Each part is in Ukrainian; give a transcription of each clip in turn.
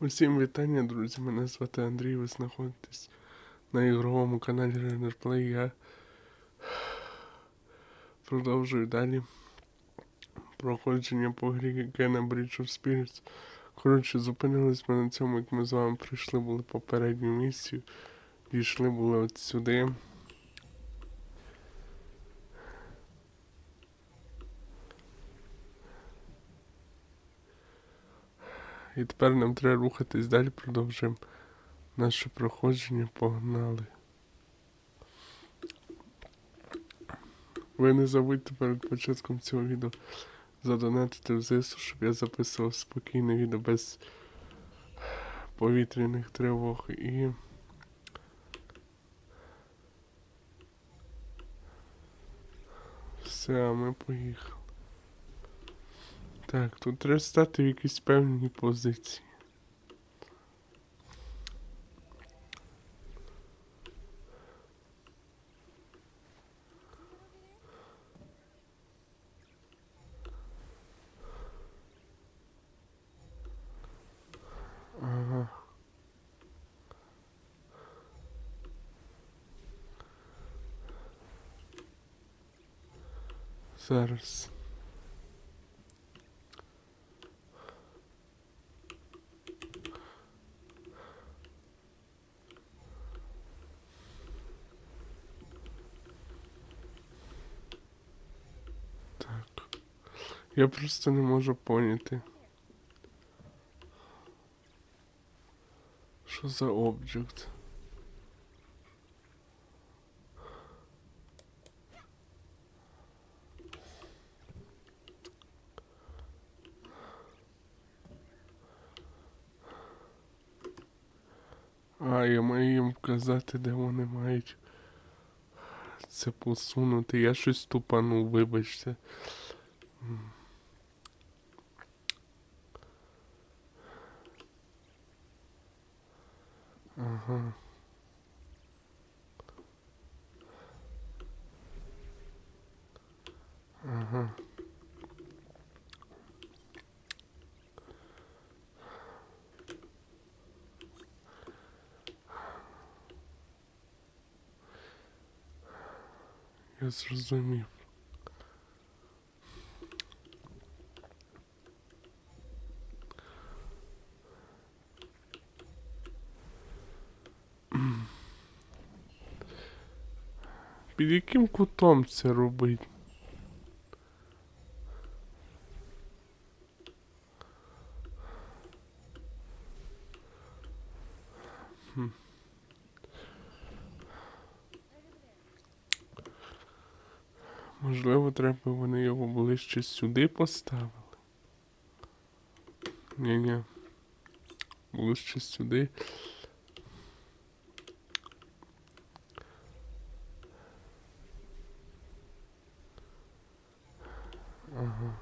Усім вітання, друзі. Мене звати Андрій. Ви знаходитесь на ігровому каналі Runner Play. Я продовжую далі проходження по грі Gena Bridge of Spirits. Коротше, зупинились ми на цьому, як ми з вами прийшли були попередню місію. Дійшли були от сюди. І тепер нам треба рухатись далі, продовжуємо наше проходження. Погнали. Ви не забудьте перед початком цього відео задонатити в ЗСУ, щоб я записував спокійне відео без повітряних тривог і. Все, ми поїхали. Так, тут треба стати в якійсь певній позиції. Ага. Я просто не можу поняти. Що за об'єкт? А, я маю їм вказати, де вони мають це посунути. Я щось тупанув, вибачте. Ага. Ага. Я зрозумів. Під яким кутом це робить? Можливо, треба вони його ближче сюди поставили. Ні-ні. Ближче сюди. Ага.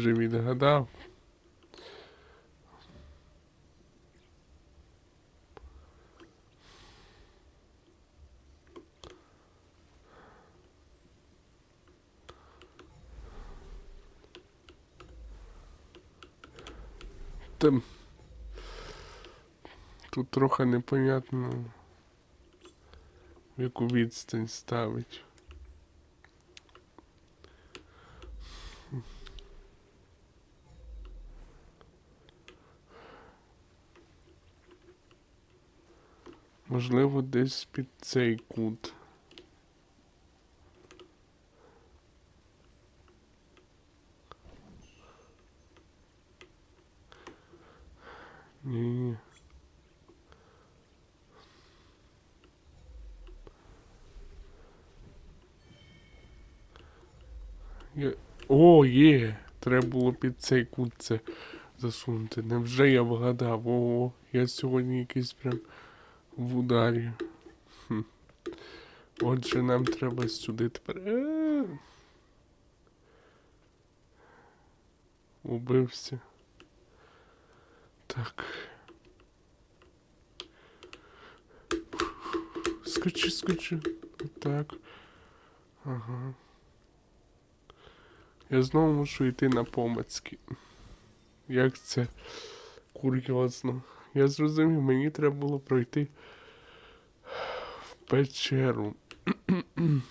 Майже відгадав. Там тут трохи непонятно, в яку відстань ставить. Можливо, десь під цей кут. Ні. Я... О, є! Треба було під цей кут це засунути. Невже я вгадав? Ого, я сьогодні якийсь прям в ударі. Хм. Отже, нам треба сюди тепер. Е. Убився. Так. Скочи, скочи. Так. Ага. Я знову мушу йти на помацьки. Як це курйозно. Я зрозумів, мені треба було пройти в печеру.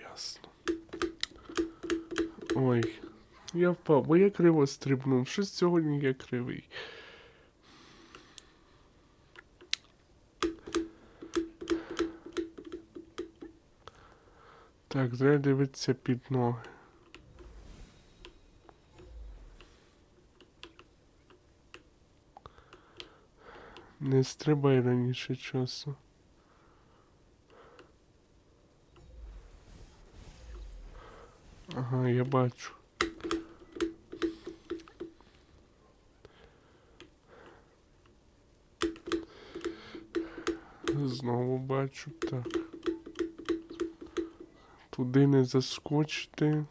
Ясно. Ой, я впав, бо я криво стрибнув. Щось сьогодні я кривий. Так, треба дивитися під ноги. Не стрибай раніше часу. Ага, я бачу. Знову бачу, так. Туди не заскочити.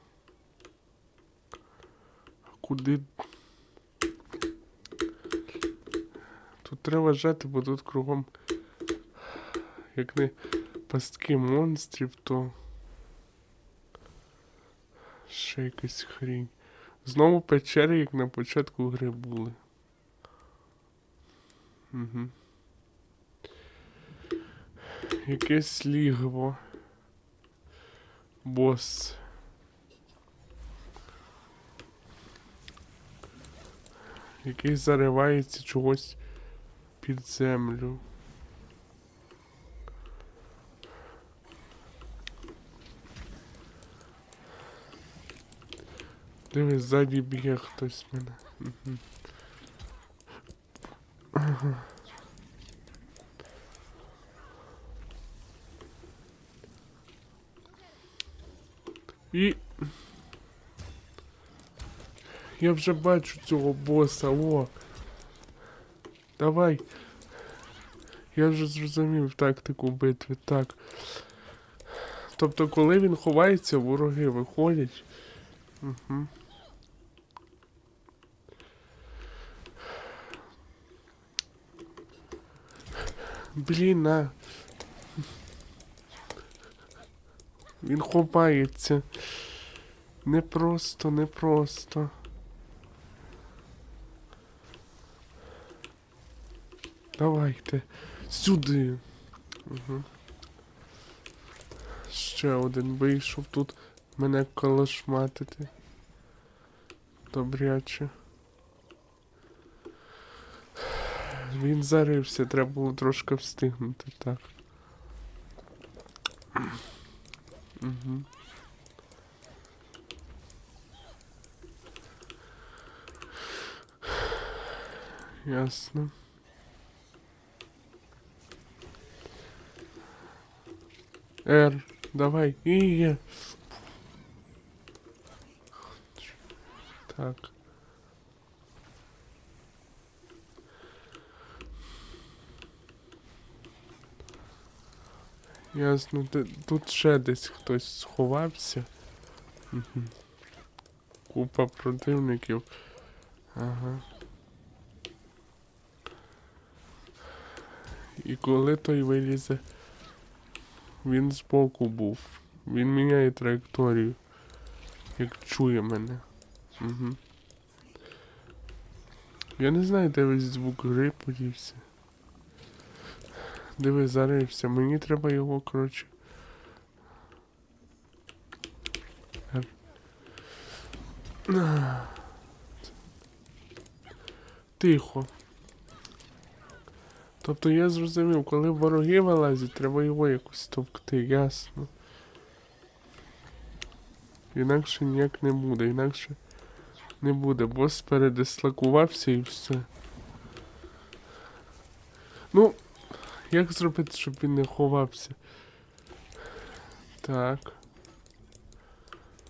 Куди. Треба жати, бо тут кругом. Як не пастки монстрів, то. Ще якась хрінь. Знову печери, як на початку гри були. Угу. Якесь лігво. Бос. Який заривається чогось під землю. Дивись, ззаді б'є хтось мене. І. Я вже бачу цього боса, о. Давай. Я вже зрозумів тактику битви, так. Тобто, коли він ховається, вороги виходять. Угу. Блін, на. Він ховається. Непросто, непросто. Давайте. Сюди. Угу. Ще один вийшов тут мене колошматити. Добряче. Він зарився, треба було трошки встигнути, так. Угу. Ясно. Р, давай, і є. Так. Ясно, тут ще десь хтось сховався. Купа противників. Ага. І коли той вилізе, він збоку був. Він міняє траєкторію. Як чує мене. Угу. Я не знаю, де весь звук гри подівся. Диви, зарився. Мені треба його, коротше. Тихо. Тобто я зрозумів, коли вороги вилазять, треба його якось товкти, ясно. Інакше ніяк не буде, інакше не буде. Бос передислокувався і все. Ну, як зробити, щоб він не ховався? Так.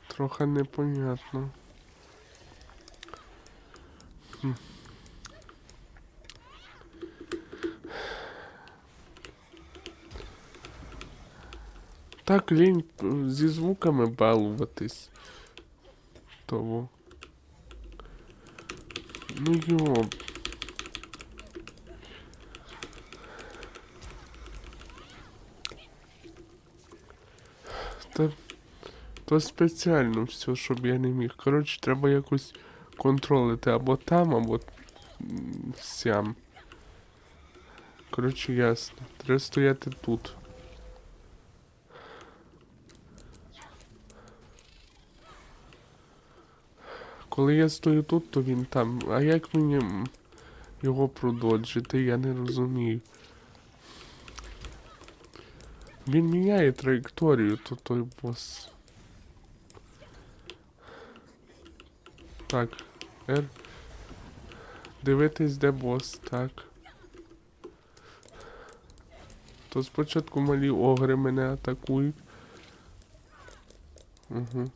Трохи непонятно. Хм. Так лінь е, зі звуками балуватись. Того. Ну йо. Та То спеціально все, щоб я не міг. Коротше, треба якось контролити або там, або сям. Коротше, ясно. Треба стояти тут. Коли я стою тут, то він там. А як мені його прододжити, я не розумію. Він міняє траєкторію, то той бос. Так, R. Дивитись, де бос, так. То спочатку малі огри мене атакують. Угу.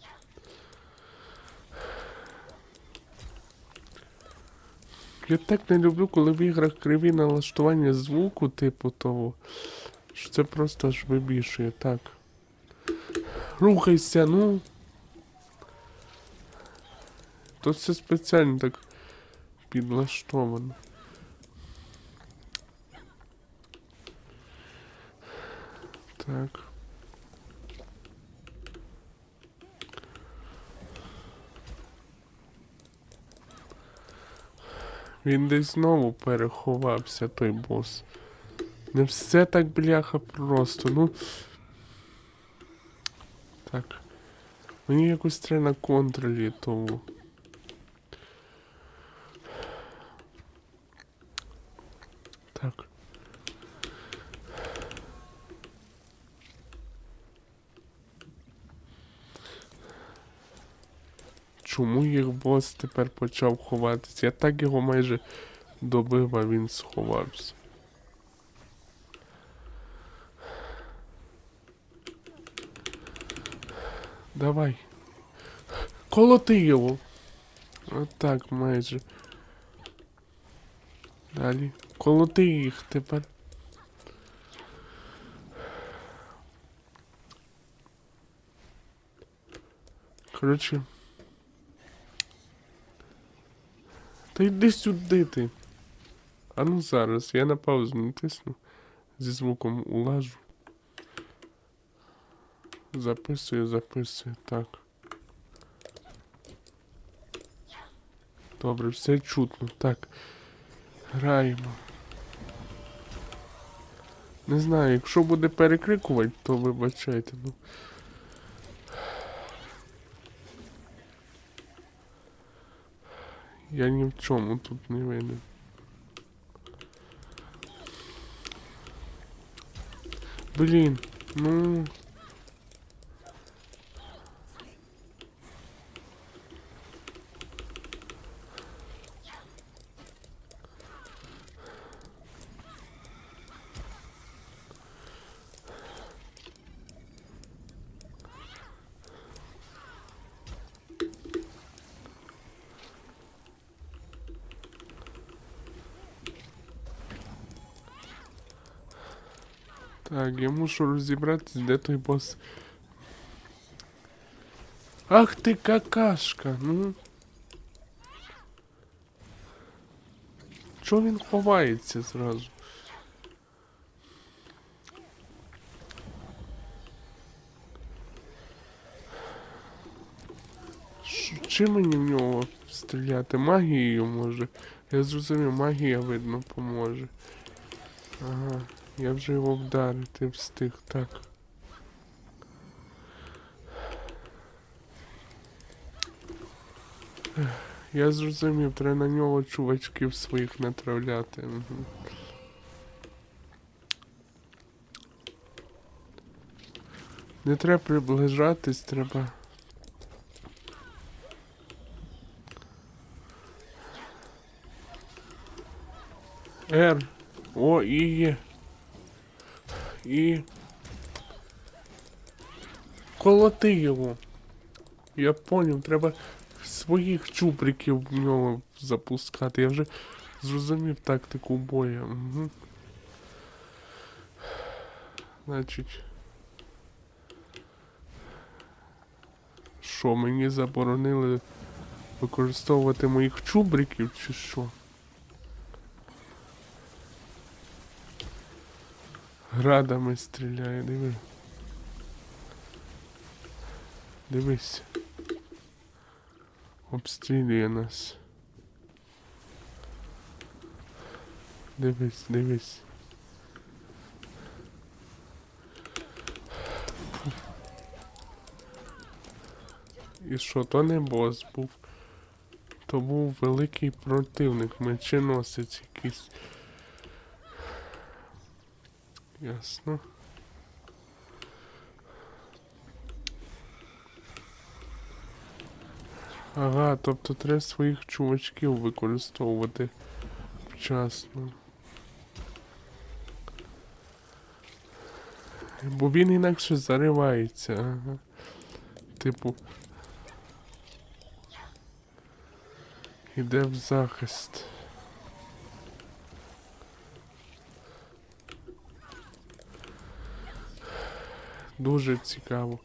Я так не люблю, коли в іграх криві налаштування звуку, типу того. Що це просто аж вибішує, так. Рухайся, ну. То це спеціально так підлаштовано. Так. Він десь знову переховався, той бос. Не все так бляха просто, ну. Так. Мені якось треба на контролі того. Так. Чому їх бос тепер почав ховатися? Я так його майже добив, а він сховався. Давай. Колоти його. Отак майже. Далі. Колоти їх тепер. Коротше. Та йди сюди ти. А ну зараз, я на паузу натисну. Зі звуком улажу. Записую, записую, так. Добре, все чутно. Так. Граємо. Не знаю, якщо буде перекрикувати, то вибачайте, ну. Я ні в чому тут не винен. Блін, ну. Так, я мушу розібратись, де той бос. Ах ти какашка, ну. Чого він ховається зразу? Чим мені в нього стріляти? Магією може? Я зрозумів, магія видно поможе. Ага. Я вже його вдарити встиг, так. Я зрозумів, треба на нього чувачків своїх натравляти. Не треба приближатись, треба. Р. О, і є. І. Колоти його. Я поняв, треба своїх чуприків в нього запускати. Я вже зрозумів тактику бою. Угу. Значить. Що, мені заборонили використовувати моїх чубриків чи що? Градами стріляє, диви. Дивись. Обстрілює нас. Дивись, дивись. І що, то не бос був. То був великий противник, меченосець якийсь. Ясно. Ага, тобто треба своїх чувачків використовувати вчасно. Бо він інакше заривається, ага. Типу. Іде в захист. Дуже цікаво.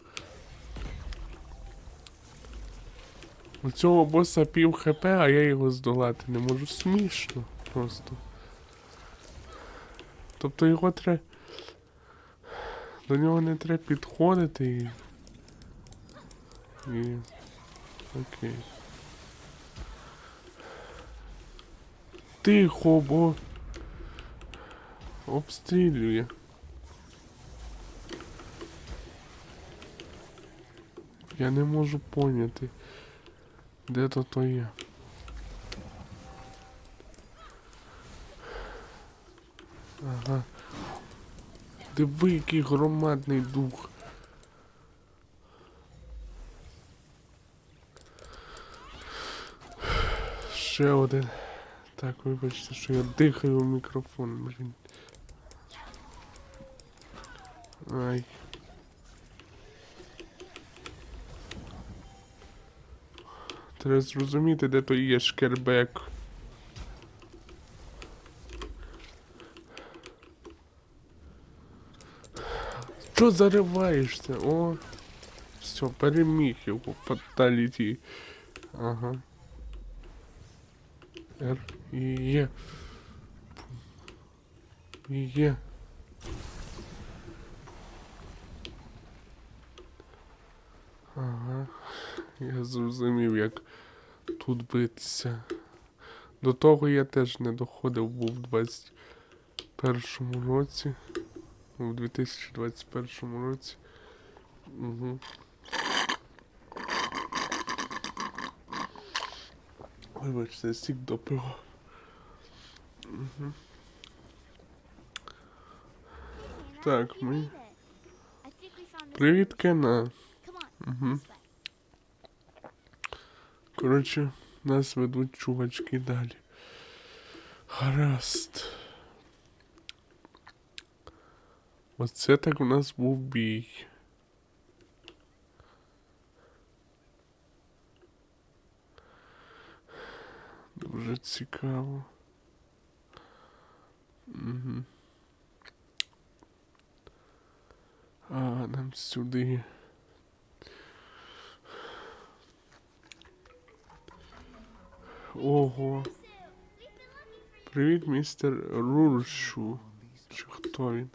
У цього боса пів хп, а я його здолати не можу. Смішно просто. Тобто його треба. До нього не треба підходити і. І. Окей. Тихо, бо. Обстрілює. Я не можу поняти. Де то то є? Ага. Диви, який громадний дух. Ще один. Так, вибачте, що я дихаю в мікрофон, блін. Ай. Треба зрозуміти, де то є шкербек. Що зариваєшся? О, все, переміг його фаталіті. Ага. Р і Є. І Є. Я зрозумів, як тут битися. До того я теж не доходив, був в 21 році. У 2021 році. Угу. Вибачте, стік допив. Угу. Так, ми. Привіт, Кена. Угу. Коротше, нас ведуть чувачки далі. Гаразд. Оце так у нас був бій. Дуже цікаво. Угу. А, нам сюди. Ого. Привіт, містер Руршу. Чи хто він?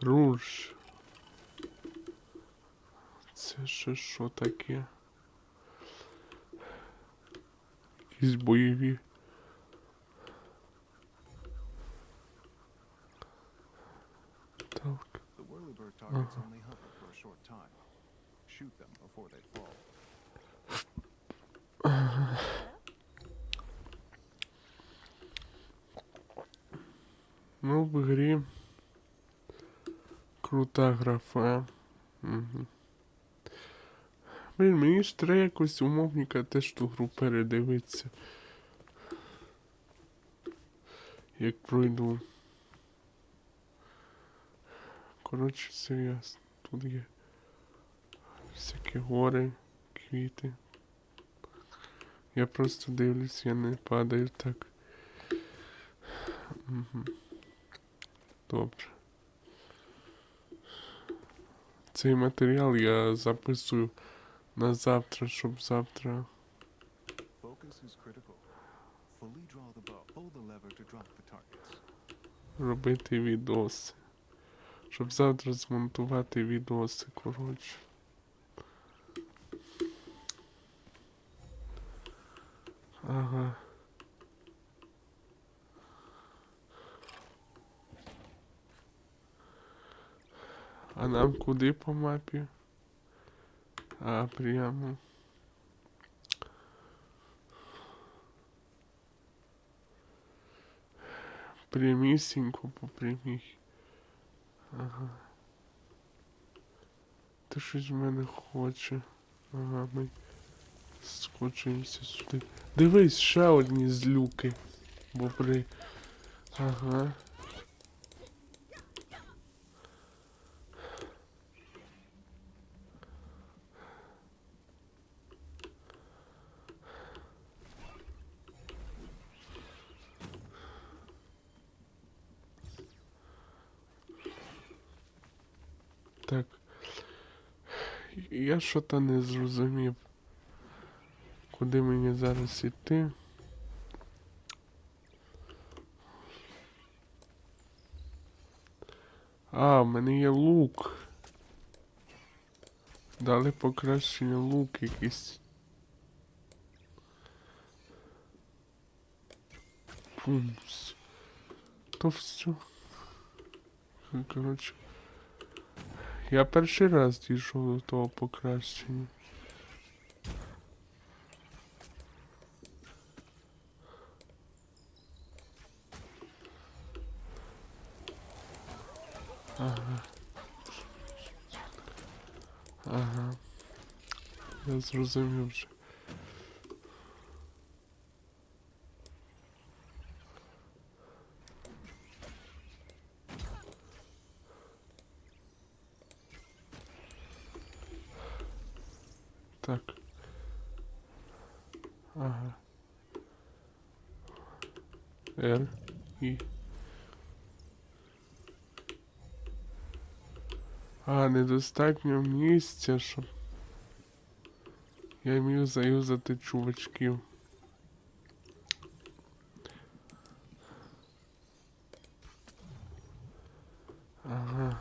Рурш. Це ще що таке? Якісь бойові. Так. The Ну, в грі крута графа. Угу. Блін, мені ж треба якось умовника теж ту гру передивитися. Як пройду. Коротше, все ясно. Тут є всякі гори, квіти. Я просто дивлюсь, я не падаю так. Угу. Добре. Цей матеріал я записую на завтра, щоб завтра. Робити відоси. Щоб завтра змонтувати відоси, коротше. Ага. А нам куди по мапі? А, прямо. Прямісінько по прямій. Ага. Ти щось в мене хоче. Ага, ми скочуємося сюди. Дивись, ще одні злюки. Бобри. Ага. Так. Я що-то не зрозумів. Куди мені зараз іти? А, в мене є лук. Дали покращення лук якийсь. Пумс. То все. Коротше. Я перший раз дійшов до того покращення. Ага. Ага. Я зрозумів вже. Так. Ага. Р. І. А, недостатньо місця, щоб. Я міг заюзати чувачків. Ага.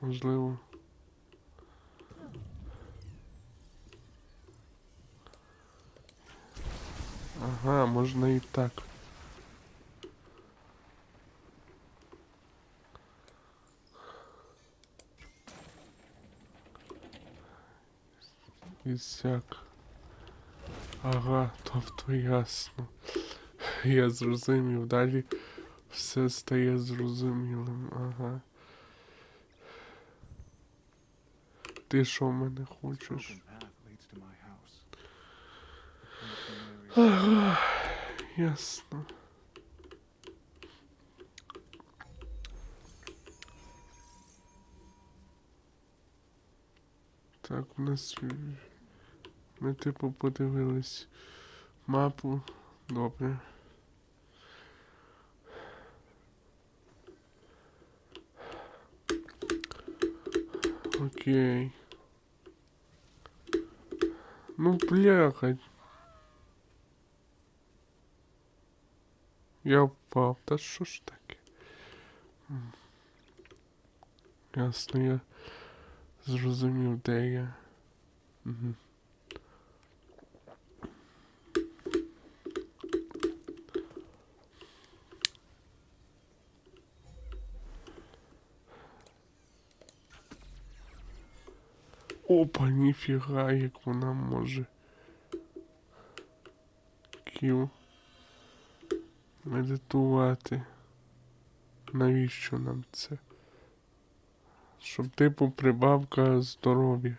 Можливо. Ага, можна і так. І сяк. Ага, тобто ясно. Я зрозумів. Далі все стає зрозумілим. Ага. Ти що в мене хочеш? Ага, ясно. Так, у нас. Ми типу подивились мапу. Добре. Окей. Ну, бляха, Я впав. Та що ж таке? Ясно, я зрозумів, де я. Угу. Опа, ніфіга, як вона може. Кіл. Медитувати. Навіщо нам це? Щоб типу прибавка здоров'я.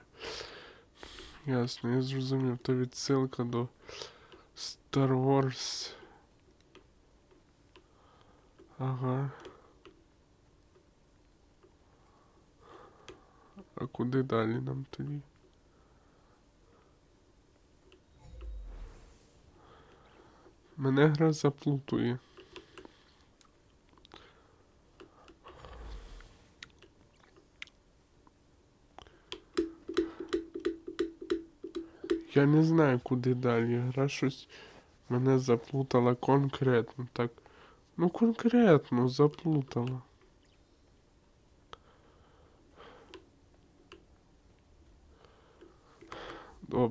Ясно, я зрозумів. То відсилка до Star Wars. Ага. Куди далі нам тоді? Мене гра заплутує. Я не знаю, куди далі. Гра щось мене заплутала конкретно. Так. Ну конкретно заплутала.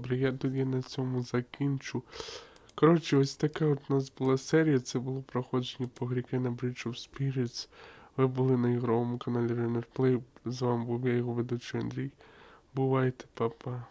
Добре, я тоді на цьому закінчу. Коротше, ось така от у нас була серія. Це було проходження по гріки на Bridge of Spirits. Ви були на ігровому каналі Renner Play. З вами був я його ведучий Андрій. Бувайте, па-па.